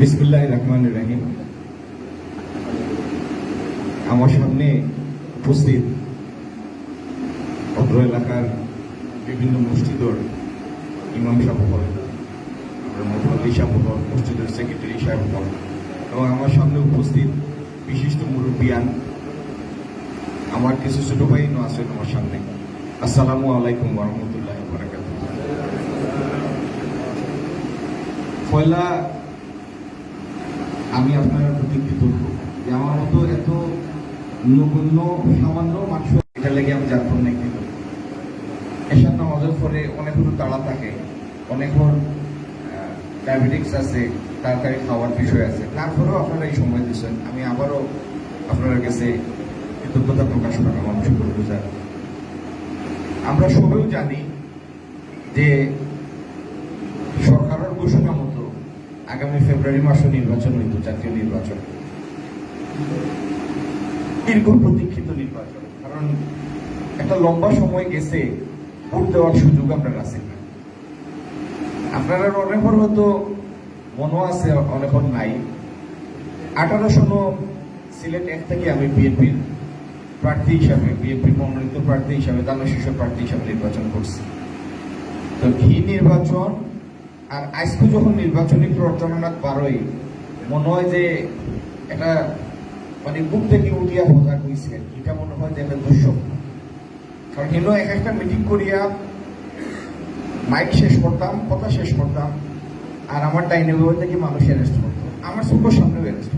বিসমুল্লাহ রহমান রাহিম। আমার সামনে উপস্থিত অত্র এলাকার বিভিন্ন মসজিদর ইমাম সাহেব হল আমরা মোহাম্মদ সাহেব মসজিদের সেক্রেটারি সাহেব হল এবং আমার সামনে উপস্থিত বিশিষ্ট মুরব্বিয়ান আমার কিছু ছোট ভাই আছেন আমার সামনে। আসসালামু আলাইকুম রহমতুল্লাহ পয়লা আমি আপনার প্রতি কৃতজ্ঞ। যে আমার মতো এত নগণ্য সামান্য মানুষ এটা লেগে আমি যাত্রা নেই কিন্তু এসব নামাজের পরে অনেক তাড়া থাকে, অনেক ডায়াবেটিক্স আছে, তাড়াতাড়ি খাওয়ার বিষয় আছে। তারপরেও আপনারা এই সময় দিচ্ছেন আমি আবারও আপনার কাছে কৃতজ্ঞতা প্রকাশ করলাম আমি শুক্র গুজার আমরা সবাই জানি যে সরকারের ঘোষণা মতো আগামী ফেব্রুয়ারি মাসে নির্বাচন হইত, জাতীয় নির্বাচন। দীর্ঘ প্রতীক্ষিত নির্বাচন, কারণ একটা লম্বা সময় গেছে, ভোট দেওয়ার সুযোগ আপনার আছে না। আপনারা অনেকবার হয়তো মনে আছে অনেকবার নাই। আঠারো সন সিলেট এক থেকে আমি বিএনপির প্রার্থী হিসাবে বিএনপির মনোনীত প্রার্থী হিসাবে দানা শীর্ষ প্রার্থী হিসাবে নির্বাচন করছি। তো এই নির্বাচন? আর আজকে যখন নির্বাচনী প্রচারণা বারোই মনে হয় যে এটা মানে বুক থেকে উঠিয়া বোঝা হয়েছে এটা মনে হয় যে এটা দুঃস্বপ্ন। কারণ হেন এক একটা মিটিং করিয়া মাইক শেষ করতাম কথা শেষ করতাম আর আমার ডাইনিং রুম থেকে মানুষ অ্যারেস্ট করতো আমার চোখের সামনে অ্যারেস্ট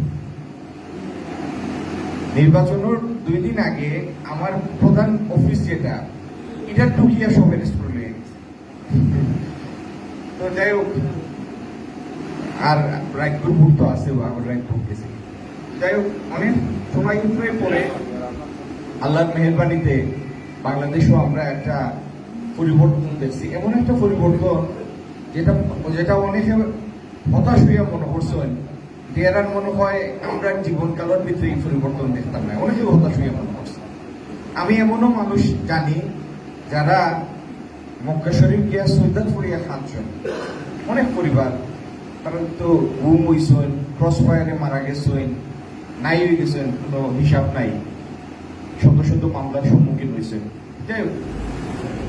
নির্বাচনের দুই দিন আগে আমার প্রধান অফিস যেটা এটা টুকিয়া সব অ্যারেস্ট করলে তো যাই হোক, আর রায়পুর ভোট তো আছে আমার রায়পুর গেছে যাই হোক, অনেক সময় কিন্তু পরে আল্লাহর মেহরবানিতে বাংলাদেশও আমরা একটা পরিবর্তন দেখছি। এমন একটা পরিবর্তন যেটা যেটা অনেকে হতাশ হইয়া মনে করছেন দেয়ারার মনে হয় আমরা জীবনকালের ভিতরে এই পরিবর্তন দেখতাম না। অনেকে হতাশ হইয়া মনে করছে আমি এমনও মানুষ জানি যারা মক্কা শরীফ গিয়া সৈদাত পড়িয়া খাচ্ছেন। অনেক পরিবার কারণ তো গুম হইছেন, ক্রস ফায়ারে মারা গেছেন, নাই হয়ে গেছেন, কোনো হিসাব নাই। শত শত মামলার সম্মুখীন হয়েছেন যাই হোক,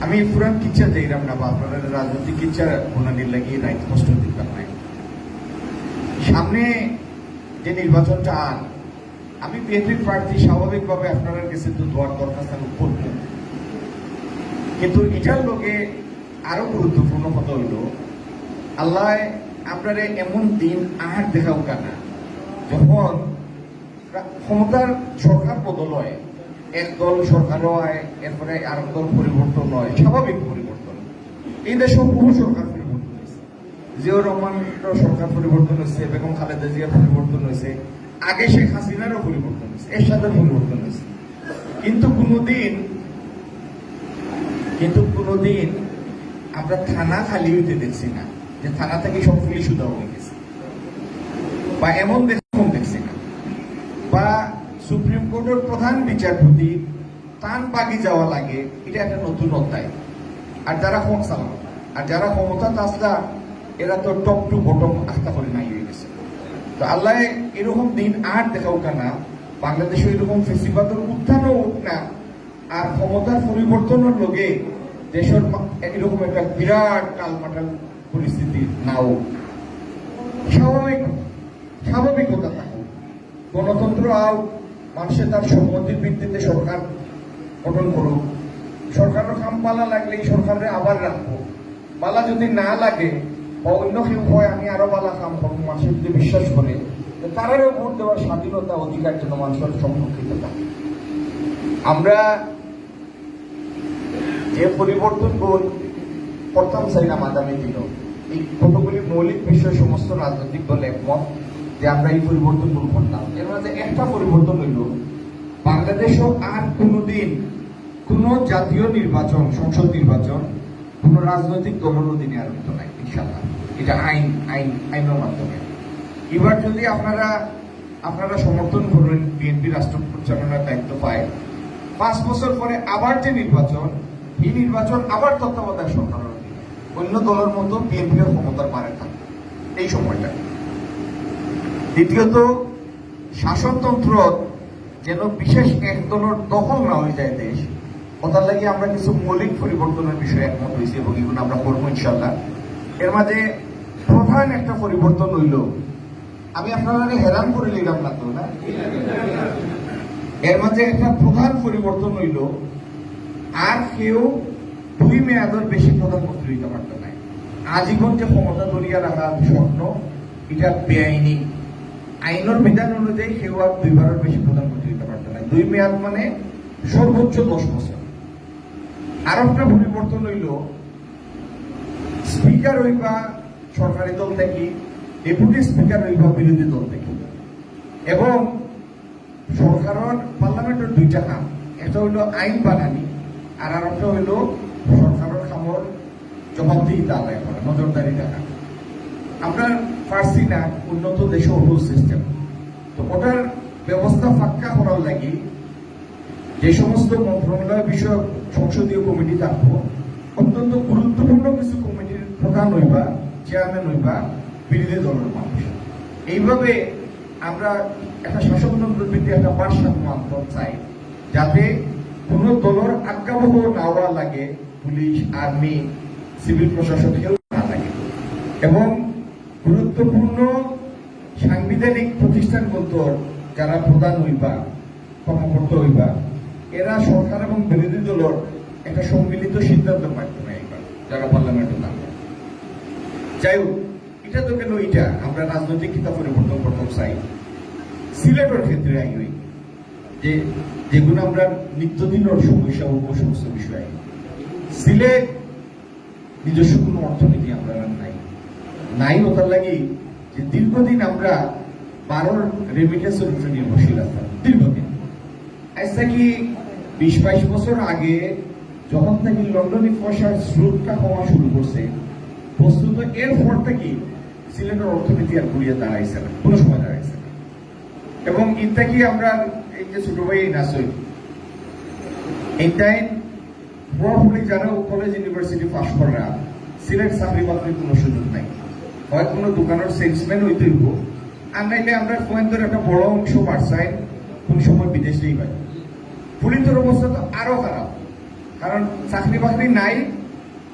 আমি পুরান কিচ্ছা যাইলাম না বা আপনারা রাজনৈতিক কিচ্ছা ওনাদের লাগিয়ে রাইট কষ্ট দিতাম নাই। সামনে যে নির্বাচনটা আন, আমি বিএনপির প্রার্থী, স্বাভাবিকভাবে আপনারা কাছে তো দোয়ার দরখাস্ত আমি করব। কিন্তু এটার লোকে আরও গুরুত্বপূর্ণ কথা হইল, আল্লাহ আপনারা এমন দিন আর দেখাও কানা যখন ক্ষমতার সরকার বদল হয়, এক দল সরকারও হয় এরপরে আর দল পরিবর্তন হয় স্বাভাবিক পরিবর্তন এই দেশে বহু সরকার পরিবর্তন হয়েছে জিয়াউর রহমান সরকার পরিবর্তন হয়েছে বেগম খালেদা জিয়ার পরিবর্তন হয়েছে আগে শেখ হাসিনারও পরিবর্তন হয়েছে এর সাথে পরিবর্তন হয়েছে কিন্তু কোনোদিন কিন্তু কোনোদিন আমরা থানা খালি হইতে দেখছি না, যে থানা থেকে সব পুলিশ উদাহ হয়ে গেছে। বা এমন দেখুন দেখছি না। বা সুপ্রিম কোর্টের প্রধান বিচারপতি তান বাগি যাওয়া লাগে, এটা একটা নতুন অধ্যায়। আর যারা ক্ষমতা আর যারা ক্ষমতা তাসলা এরা তো টপ টু বটম আস্থা করে নাই হয়ে গেছে। তো আল্লাহ এরকম দিন আর দেখাও কেনা বাংলাদেশে এরকম ফেসিবাদের উত্থানও উঠ না। আর ক্ষমতার পরিবর্তনের লগে দেশের এরকম একটা বিরাট টালমাটাল পরিস্থিতি নাও। স্বাভাবিক, স্বাভাবিকতা থাকুক। গণতন্ত্র আও মানুষের তার সম্মতির ভিত্তিতে সরকার গঠন করুক। সরকারের কাম পালা লাগলে সরকারে আবার রাখব। পালা যদি না লাগে বা অন্য কেউ হয়, আমি আরও পালা কাম করব মানুষের যদি বিশ্বাস করে তারারও ভোট দেওয়ার স্বাধীনতা অধিকার জন্য মানুষের সংরক্ষিত থাকে। আমরা যে পরিবর্তন প্রথম চাইলাম আগামী দিল। এই কতগুলি মৌলিক বিষয়, সমস্ত রাজনৈতিক দল একমত যে আমরা এই পরিবর্তন করতাম এর মাঝে একটা পরিবর্তন হইল, বাংলাদেশও আর কোনোদিন কোন জাতীয় নির্বাচন, সংসদ নির্বাচন, কোন রাজনৈতিক দলের অধীনে আর হতো নাই ইনশাল্লাহ এটা আইন আইন, আইনের মাধ্যমে। এবার যদি আপনারা আপনারা সমর্থন করবেন বিএনপি রাষ্ট্র পরিচালনার দায়িত্ব পায়। পাঁচ বছর পরে আবার যে নির্বাচন এই নির্বাচন আবার তত্ত্বাবধায়ক সরকারের অধীনে অন্য দলের মতো বিএনপির ক্ষমতার পারে থাকবে এই সময়টা। দ্বিতীয়ত, শাসনতন্ত্র যেন বিশেষ এক দলের দখল না হয়ে যায় দেশ ওটার লাগে আমরা কিছু মৌলিক পরিবর্তনের বিষয়ে একমত হয়েছি এবং এগুলো আমরা করব ইনশাল্লাহ এর মাঝে প্রধান একটা পরিবর্তন হইল, আমি আপনারা হেরান করে নিলাম না তো না? এর মাঝে একটা প্রধান পরিবর্তন হইল আর কেউ দুই মেয়াদের বেশি প্রধানমন্ত্রী হইতে পারত না আজীবন যে ক্ষমতা ধরিয়া রাখা স্বপ্ন, এটা বেআইনি। আইনের বিধান অনুযায়ী কেউ আর দুইবারের বেশি প্রধানমন্ত্রী হইতে পারত না দুই মেয়াদ মানে সর্বোচ্চ দশ বছর। আর একটা পরিবর্তন হইল, স্পিকার হইবা সরকারি দল থেকে, ডেপুটি স্পিকার হইবা বিরোধী দল থেকে। এবং সরকারের পার্লামেন্টের দুইটা কাম একটা হইল আইন বানানি। আর আর একটা হইল সরকারের কামর জবাবদিহিতা আদায় করা, নজরদারি রাখা আমরা পারছি না উন্নত দেশে রুল সিস্টেম তো ওটার ব্যবস্থা ফাক্কা করার লাগি যে সমস্ত মন্ত্রণালয় বিষয়ক সংসদীয় কমিটি থাকব অত্যন্ত গুরুত্বপূর্ণ কিছু কমিটির প্রধান হইবা চেয়ারম্যান হইবা, বিরোধী দলের মানুষ। এইভাবে আমরা একটা শাসনতন্ত্রের ভিত্তি একটা ভারসাম্য আনতে চাই, যাতে কোন দলের আজ্ঞাবহ না হওয়া লাগে পুলিশ আর্মি সিভিল প্রশাসন কেউ না লাগে এবং গুরুত্বপূর্ণ সাংবিধানিক প্রতিষ্ঠানগুলোর যারা প্রধান হইবা কর্মকর্তা হইবা এরা সরকার এবং বিরোধী দলের একটা সম্মিলিত সিদ্ধান্তের মাধ্যমে যারা পার্লামেন্টে থাকবে যাই হোক, এটা তো কেন এটা আমরা রাজনৈতিক কিতাব পরিবর্তন করতে চাই। সিলেটের ক্ষেত্রে আই যে যেগুলো আমরা নিত্যদিনের সমস্যা ও সমস্ত বিষয়। সিলেট নিজস্ব কোনো অর্থনীতি আমরা নাই। নাই ওটার লাগি যে দীর্ঘদিন আমরা বারোর রেমিটেন্সের উপরে নির্ভরশীল আসতাম দীর্ঘদিন। আজ থেকে বিশ বাইশ বছর আগে যখন থেকে লন্ডনে পয়সার স্রোতটা কমা শুরু করছে, বস্তুত এর পর থেকে সিলেটের অর্থনীতি আর ঘুরিয়ে দাঁড়াইছে না, কোনো সময় দাঁড়াইছে না। এবং এটা কি আমরা এই যে ছোট ভাই নাসই এইটাই পুরোপুরি যারা কলেজ ইউনিভার্সিটি পাস করা সিলেট চাকরি বাকরির কোনো সুযোগ নাই। হয় কোনো দোকানের সেলসম্যান হইতে হইব। আর আমরা পয়েন্টের একটা বড় অংশ বাড়ছাই, কোন সময় বিদেশেই হয় পুলিশের অবস্থা তো আরও খারাপ। কারণ চাকরি বাকরি নাই,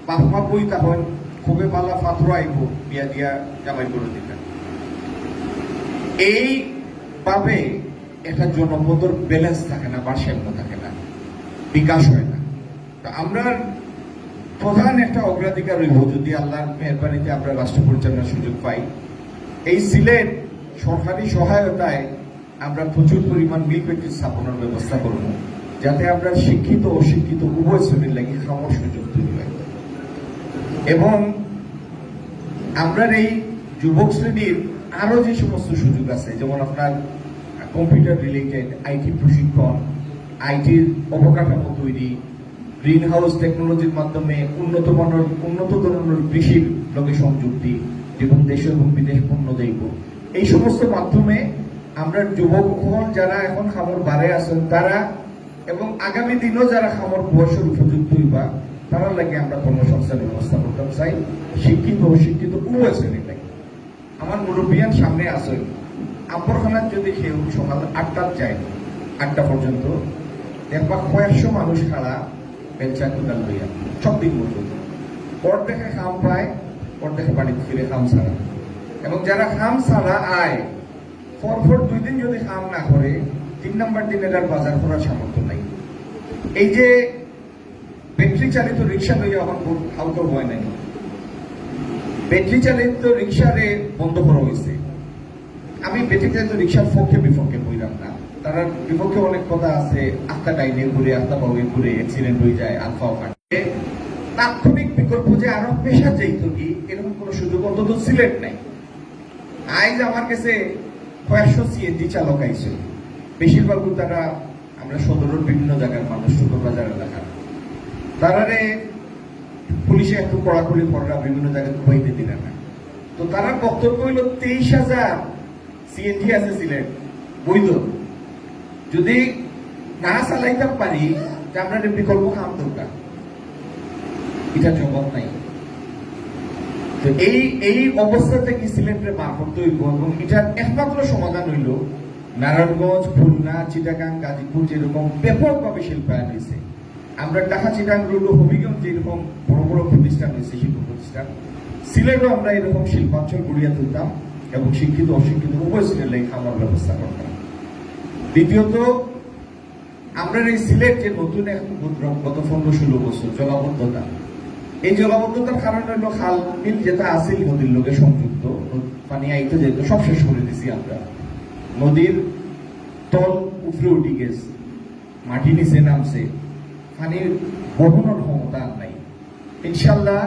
বাপ মা বই তখন খুবই পালা পাথর আইব, বিয়া দিয়া জামাই করে দিবেন এইভাবে একটা জনপদর ব্যালেন্স থাকে না ভারসাম্য থাকে না, বিকাশ হয় না। তো আমরা প্রধান একটা অগ্রাধিকার রইব যদি আল্লাহর মেহরবানিতে আমরা রাষ্ট্র পরিচালনার সুযোগ পাই। এই সিলেট সরকারি সহায়তায় আমরা প্রচুর পরিমাণ মিল ফ্যাক্টরি স্থাপনের ব্যবস্থা করব, যাতে আমরা শিক্ষিত ও শিক্ষিত উভয় শ্রেণির লাগে খাওয়ার সুযোগ তৈরি হয়। এবং আমরা এই যুবক শ্রেণির আরও যে সমস্ত সুযোগ আছে, যেমন আপনার কম্পিউটার রিলেটেড আইটি প্রশিক্ষণ আইটির অবকাঠামো তৈরি গ্রিন হাউস টেকনোলজির মাধ্যমে উন্নত মানের, উন্নত ধরনের কৃষির লগে সংযুক্তি এবং দেশ এবং বিদেশ পণ্য দেব। এই সমস্ত মাধ্যমে আমরা যুবক যারা এখন খামর বারে আছেন, তারা এবং আগামী দিনও যারা খামর বয়সের উপযুক্ত হইবা তারা লাগে আমরা কর্মসংস্থান ব্যবস্থা করতে চাই শিক্ষিত ও শিক্ষিত উভয় শ্রেণির আমার মুরব্বিয়ান সামনে আছে। আম্বরখানার যদি কেউ সকাল আটটার যায়, আটটা পর্যন্ত, দেখবা কয়েকশো মানুষ খাড়া বেঞ্চা কুদাল লইয়া, সব দিন পর্যন্ত পর দেখে খাম পায় পর দেখে বাড়িতে ফিরে খাম ছাড়া। এবং যারা খাম ছাড়া আয়, পরপর দুই দিন যদি খাম না করে, তিন নম্বর দিন এটার বাজার করার সামর্থ্য নাই। এই যে ব্যাটারি চালিত রিক্সা লইয়া আমার খুব আউট হয় নাই। ব্যাটারি চালিত রিক্সারে বন্ধ করা হয়েছে আমি ব্যাটারি চালিত রিক্সার পক্ষে বিপক্ষে বইলাম না। তারা বিপক্ষে অনেক কথা আছে, আত্মা ডাইনে ঘুরে, আত্মা বাউে ঘুরে অ্যাক্সিডেন্ট হয়ে যায় আলফাও কাটে তাৎক্ষণিক বিকল্প যে আরও পেশা যাইত কি এরকম কোনো সুযোগ অন্তত সিলেট নাই। আইজ আমার কাছে কয়েকশো সিএনজি চালক আইছে। বেশিরভাগ তারা আমরা সদরের বিভিন্ন জায়গার মানুষ, ছোট বাজার এলাকার। তারারে পুলিশে একটু কড়াকড়ি করা বিভিন্ন জায়গায় ঘুমাইতে দিলে না। তো তারা বক্তব্য হইল তেইশ হাজার সিএনজি আছে সিলেট বৈধ যদি না চালাইতে পারি যে আমরা বিকল্প কাম দরকার। এটা জবাব নাই। এই এই অবস্থাতে কি সিলেটের করতে হইব এবং এটার একমাত্র সমাধান হইল নারায়ণগঞ্জ, খুলনা, চিটাগাং, গাজীপুর যেরকম ব্যাপকভাবে শিল্পায়ন হয়েছে। আমরা ঢাকা চিটাং রোড ও হবিগঞ্জ যেরকম বড় বড় প্রতিষ্ঠান হয়েছে, শিল্প প্রতিষ্ঠান, সিলেটও আমরা এরকম শিল্পাঞ্চল গড়িয়া তুলতাম। এবং শিক্ষিত, অশিক্ষিত উভয় সিলেটে খাওয়ার ব্যবস্থা করতাম দ্বিতীয়ত, আমরা এই সিলেট যে নতুন এক গত পনেরো ষোলো বছর, জলাবদ্ধতা। এই জলাবদ্ধতার কারণে হলো খাল বিল যেটা আসিল নদীর লোকে সংযুক্ত, পানি আইতে যেত সব শেষ করে দিছি আমরা। নদীর তল উপরে উঠে গেছে, মাটি নিচে নামছে, পানির বহনের ক্ষমতা আর নাই। ইনশাল্লাহ,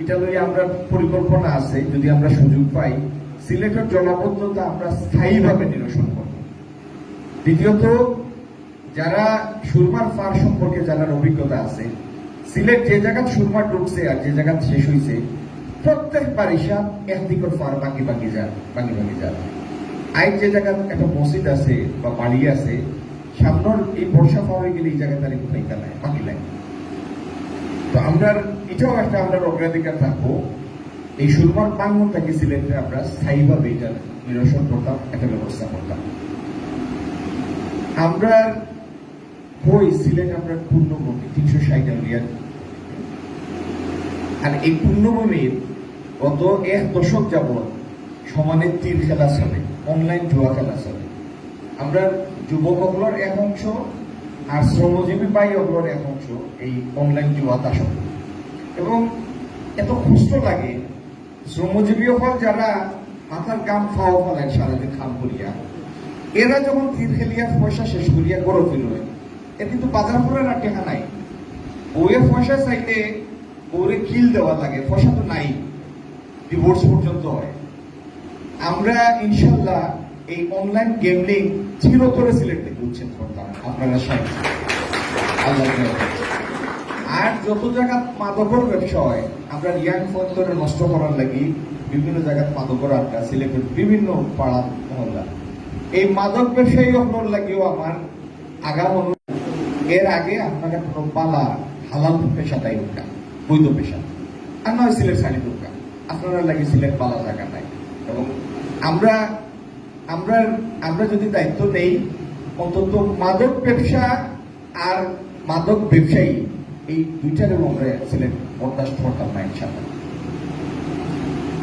এটা লই আমরা পরিকল্পনা আছে, যদি আমরা সুযোগ পাই সিলেটের জলাবদ্ধতা আমরা স্থায়ীভাবে নিরসন করব। দ্বিতীয়ত, যারা সুরমার ফার সম্পর্কে জানার অভিজ্ঞতা আছে, সিলেট যে জায়গা সুরমা ঢুকছে আর যে জায়গা শেষ হয়েছে প্রত্যেক বারিশা একদিকের ফার বাকি বাকি যান বাকি বাকি যান আজ যে জায়গা একটা মসজিদ আছে বা বাড়ি আছে, সামনের এই বর্ষা পাওয়া গেলে এই জায়গা তার কোথায় বাকি নাই। তো আমরা এটাও একটা আমরা অগ্রাধিকার থাকব। এই সুরমার প্রাঙ্গনটাকে সিলেটে আমরা স্থায়ীভাবে এটা নিরসন করতাম, একটা ব্যবস্থা করতাম। আমরা বই সিলেট আমরা পূর্ণভূমি, তিনশো ষাট এরিয়ার আর এই পূর্ণভূমির গত এক দশক যাবৎ সমানে তীর খেলা চলে অনলাইন জুয়া খেলা চলে। আমরা যুবকগুলোর এক অংশ আর শ্রমজীবী পাই ওগুলোর এক অংশ এই অনলাইন জুয়াত আসক্ত এবং এত কষ্ট লাগে শ্রমজীবী হল যারা মাথার কাম খাওয়া ফেলেন সারাদিন খাম করিয়া। এরা যখন তীর খেলিয়া পয়সা শেষ করিয়া গড়ে ফেলবে এ কিন্তু বাজার করে না টেকা নাই। বউয়ের পয়সা চাইলে বউরে কিল দেওয়া লাগে, পয়সা তো নাই ডিভোর্স পর্যন্ত হয়। আমরা ইনশাল্লাহ এই অনলাইন গেমলিং চিরতরে সিলেক্ট থেকে উচ্ছেদ করতাম আপনারা সাহায্য আল্লাহ আর যত জায়গা মাদকর ব্যবসা হয়, আমরা ইয়াং ফোন করে নষ্ট করার লাগি বিভিন্ন জায়গায় মাদকর আড্ডা, সিলেটের বিভিন্ন পাড়া মহল্লা। এই মাদক ব্যবসায়ী আপনার লাগিও আমার আগাম এর আগে আপনাকে কোনো পালা হালাল পেশা তাই উঠা, বৈধ পেশা। আর নয় সিলেট শাড়ি উঠা আপনারা লাগে সিলেট পালা জায়গা নাই। এবং আমরা আমরা আমরা যদি দায়িত্ব নেই, অন্তত মাদক ব্যবসা আর মাদক ব্যবসায়ী এই দুইটার আমরা সিলেট বরদাস্ত করতাম না ইনশাল্লাহ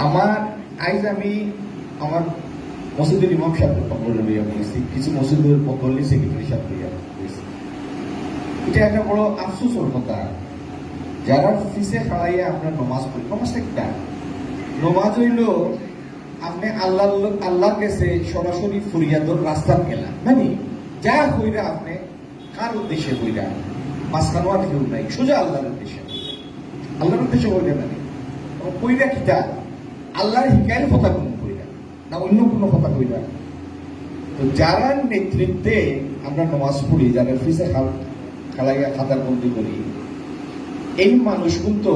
আমার আইজ আমি আমার মসজিদের ইমাম সাহেবের খবর লইয়া বলেছি, কিছু মসজিদের বদলি সেক্রেটারি সাহেব লইয়া বলেছি। এটা একটা বড় আফসোসের কথা। যারা ফিসে খাওয়াইয়া আমরা নমাজ পড়ি নমাজটা কি নমাজ হইল আপনি আল্লাহ, আল্লাহর কাছে সরাসরি ফরিয়াদর রাস্তা গেলা। মানে যা হইরা আপনি, কার উদ্দেশ্যে হইরা? মাঝখানো আর কেউ নাই। সোজা আল্লাহর উদ্দেশ্যে। আল্লাহর উদ্দেশ্যে হইলে মানে কইরা কিতা আল্লাহর হিকায়ের কথা কোন কইরা? না অন্য কোনো কথা কইরা? তো যারা নেতৃত্বে আমরা নমাজ পড়ি, যারা ফিসে খাল খালাইয়া খাতার বন্দি করি, এই মানুষ কিন্তু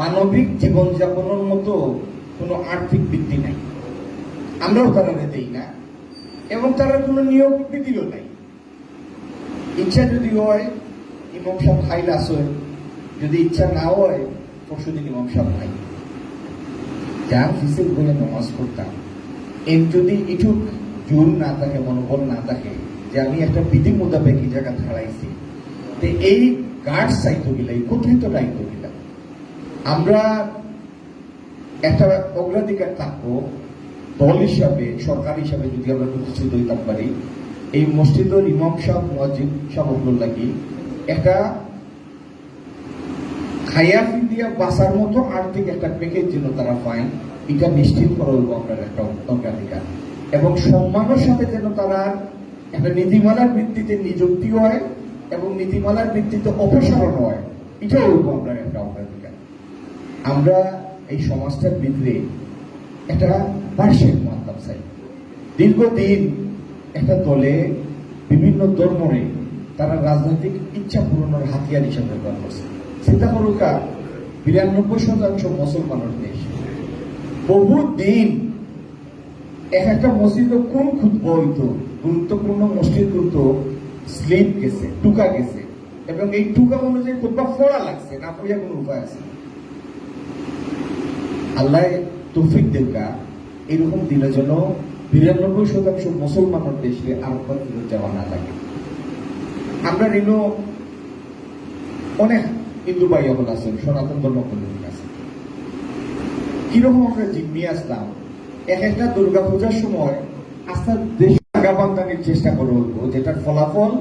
মানবিক জীবনযাপনের মতো কোনো আর্থিক বৃদ্ধি নাই। আমরাও তারা দেই না, এবং তারা কোনো নিয়োগ বিধিও নাই। ইচ্ছা যদি হয় ইমাম সাহেব খাইলে যদি ইচ্ছা না হয় পরশু দিন ইমাম সাহেব খাই যার ফিসের বলে নমাজ এর যদি ইটুক জোর না থাকে, মনোবল না থাকে, যে আমি একটা বিধি মোতাবেক এই জায়গা হারাইছি তো এই গার্ড সাহিত্য গিলা এই দায়িত্ব গিলা আমরা একটা অগ্রাধিকার থাকব, দল হিসাবে, সরকার হিসাবে যদি আমরা প্রতিষ্ঠিত হইতে পারি, এই মসজিদের ইমাম সাহেব মসজিদ সাহেবগুলোর লাগি একটা খাইয়া দিয়া বাঁচার মতো আর্থিক একটা প্যাকেজ যেন তারা পায়, এটা নিশ্চিত করা আপনার একটা অগ্রাধিকার এবং সম্মানের সাথে যেন তারা একটা নীতিমালার ভিত্তিতে নিযুক্তি হয় এবং নীতিমালার ভিত্তিতে অপসারণ হয় এটাও হইব আপনার একটা অগ্রাধিকার আমরা এই সমাজটার ভিতরে একটা বার্ষিক মাধ্যম চাই। দীর্ঘদিন একটা দলে বিভিন্ন ধর্মরে তারা রাজনৈতিক ইচ্ছা পূরণের হাতিয়ার হিসাবে ব্যবহার করছে। চিন্তা করুকা বিরানব্বই শতাংশ মুসলমানের দেশ। বহু দিন এক একটা মসজিদ কোন খুদ্ হইতো? গুরুত্বপূর্ণ মসজিদ কিন্তু স্লিপ গেছে, টুকা গেছে। এবং এই টুকা অনুযায়ী খুদ্া ফোড়া লাগছে, না পড়িয়া কোনো উপায় আছে? আল্লাহ তৌফিক দেউকা এরকম দিনের জন্য বিরানব্বই শতাংশ মুসলমানের দেশে আর যাওয়া না লাগে। আমরা ঋণ অনেক হিন্দু ভাই হল আছেন, সনাতন ধর্ম কমিউনিটি আছে কীরকম আমরা জিম্মি আসলাম? এক একটা দুর্গা পূজার সময় আস্থার দেশ আগা বান্ধানির চেষ্টা করব যেটার ফলাফল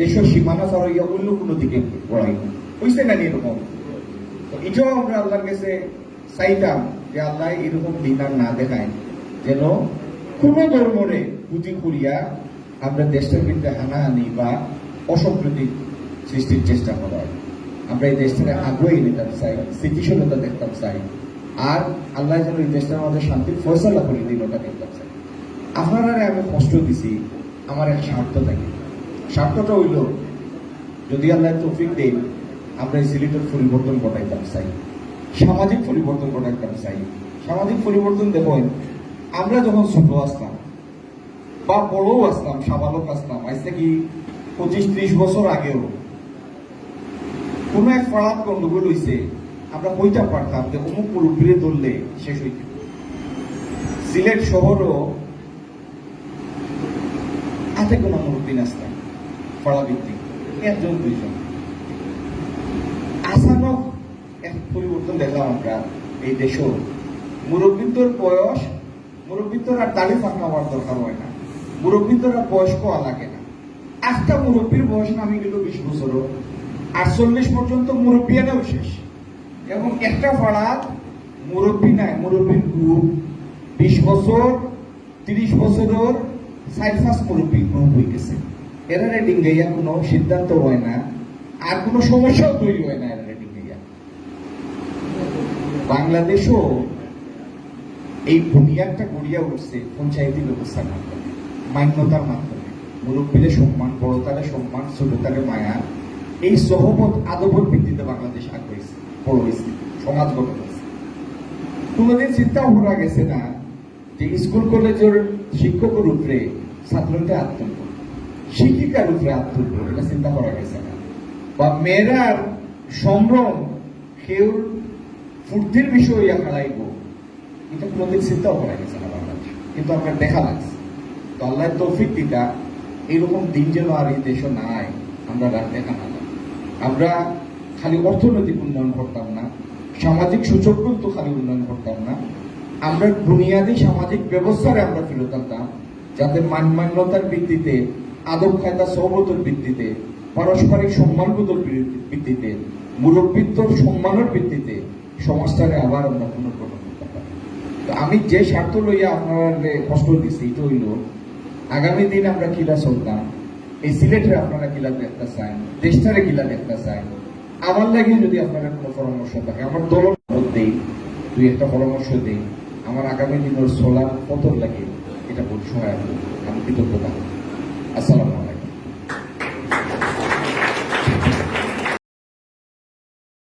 দেশের সীমানা ছাড়াইয়া অন্য কোনো দিকে পড়াই বুঝতে না এরকম এটাও আমরা আল্লাহর কাছে চাইতাম যে আল্লাহ এরকম দিন আর না দেখায়, যেন কোন ধর্মরে পুঁজি করিয়া আমরা দেশটার বিরুদ্ধে হানাহানি বা অসম্প্রীতি সৃষ্টির চেষ্টা করা হয়। আমরা এই দেশটাকে আগ্রহী নিতাম চাই, স্থিতিশীলতা দেখতাম চাই, আর আল্লাহ যেন এই দেশটার মধ্যে শান্তির ফয়সলা করে দিল ওটা দেখতাম চাই। আপনারা আমি কষ্ট দিছি, আমার এক স্বার্থ থাকে। স্বার্থটা হইল, যদি আল্লাহ তৌফিক দেন, আমরা এই সিলেটের পরিবর্তন ঘটাইতাম চাই। সামাজিক পরিবর্তন ঘটাইতাম চাই। সামাজিক পরিবর্তন দেখুন, আমরা যখন ছোট আসতাম, বা বড়ও আসতাম, সাবালক আসতাম আজ থেকে পঁচিশ, ত্রিশ বছর আগেও কোনো এক পাড়াত গন্ডগোল হইছে, আমরা কইটা পারতাম যে অমুক মুরব্বীরে ধরলে শেষ হইতে। সিলেট শহরও হাতে কোনো মুরব্বী নাস্তাম পাড়া ভিত্তিক একজন দুইজন। আসানক এক পরিবর্তন দেখলাম আমরা এই দেশও। মুরব্বীদের বয়স মুরব্বীদের আর দাড়ি ফাঁকা হওয়ার দরকার হয় না। মুরব্বীদের আর বয়স কোয়া লাগে না। একটা মুরব্বীর বয়স নামে গেল বিশ বছরও। আটচল্লিশ পর্যন্ত মুরব্বিয়ানাও শেষ। এবং একটা পাড়ার মুরব্বী নাই, মুরব্বীর গ্রুপ বিশ বছর, তিরিশ বছরের সাইড ফার্স্ট মুরব্বী গ্রুপ হয়ে গেছে এরা ডিঙ্গাইয়া কোনো সিদ্ধান্ত হয় না। আর কোনো সমস্যাও তৈরি হয় না এরা ডিঙ্গাইয়া বাংলাদেশও এই বুনিয়াদটা গড়িয়া উঠছে পঞ্চায়েতি ব্যবস্থার মাধ্যমে, মান্যতার মাধ্যমে। মুরব্বীদের সম্মান বড়তারে সম্মান ছোটতারে মায়া, এই সহমত আদবর ভিত্তিতে বাংলাদেশ আগ হয়েছে, বড় হয়েছে, সমাজগত হয়েছে। কোনোদিন চিন্তা করা গেছে না যে স্কুল, কলেজের শিক্ষকের উপরে ছাত্রদের আত্মন্ত শিক্ষিকার উপরে আত্মন্ত এটা চিন্তা করা গেছে না। বা মেয়েরার সম্ভ্রম কেউ ফুর্তির বিষয় খেলাইব এটা কোনোদিন চিন্তাও করা গেছে না বাংলাদেশ। কিন্তু আমরা দেখা লাগছে। তো আল্লাহ তৌফিক দিতা এইরকম দিন যেন আর এই দেশও নাই, আমরা রাত দেখা না আমরা খালি অর্থনৈতিক উন্নয়ন করতাম না, সামাজিক সূচকগুলো তো খালি উন্নয়ন করতাম না। আমরা বুনিয়াদী সামাজিক ব্যবস্থারে আমরা ফেরত আনতাম, যাতে মানমান্যতার ভিত্তিতে, আদব খায়দা সহবতের ভিত্তিতে, পারস্পরিক সম্মানবোধের ভিত্তিতে মুরব্বিত্বর সম্মানের ভিত্তিতে সমাজটারে আবার আমরা পুনর্গঠন করতে পারি। আমি যে স্বার্থ লইয়া আপনার কষ্ট দিচ্ছি এটা হইল আগামী দিন আমরা কিলা চলতাম এই সিলেটে আপনারা কিলা দেখতে চান দেশটারে কিলা দেখতে চান আমার লাগে যদি আপনারা কোনো পরামর্শ থাকে আমার দলের মধ্যেই দুই একটা পরামর্শ দিই, আমার আগামী দিনের সোলার কত লাগে, এটা বলছো সহায়ক আমি কৃতজ্ঞতা। আসসালামু আলাইকুম।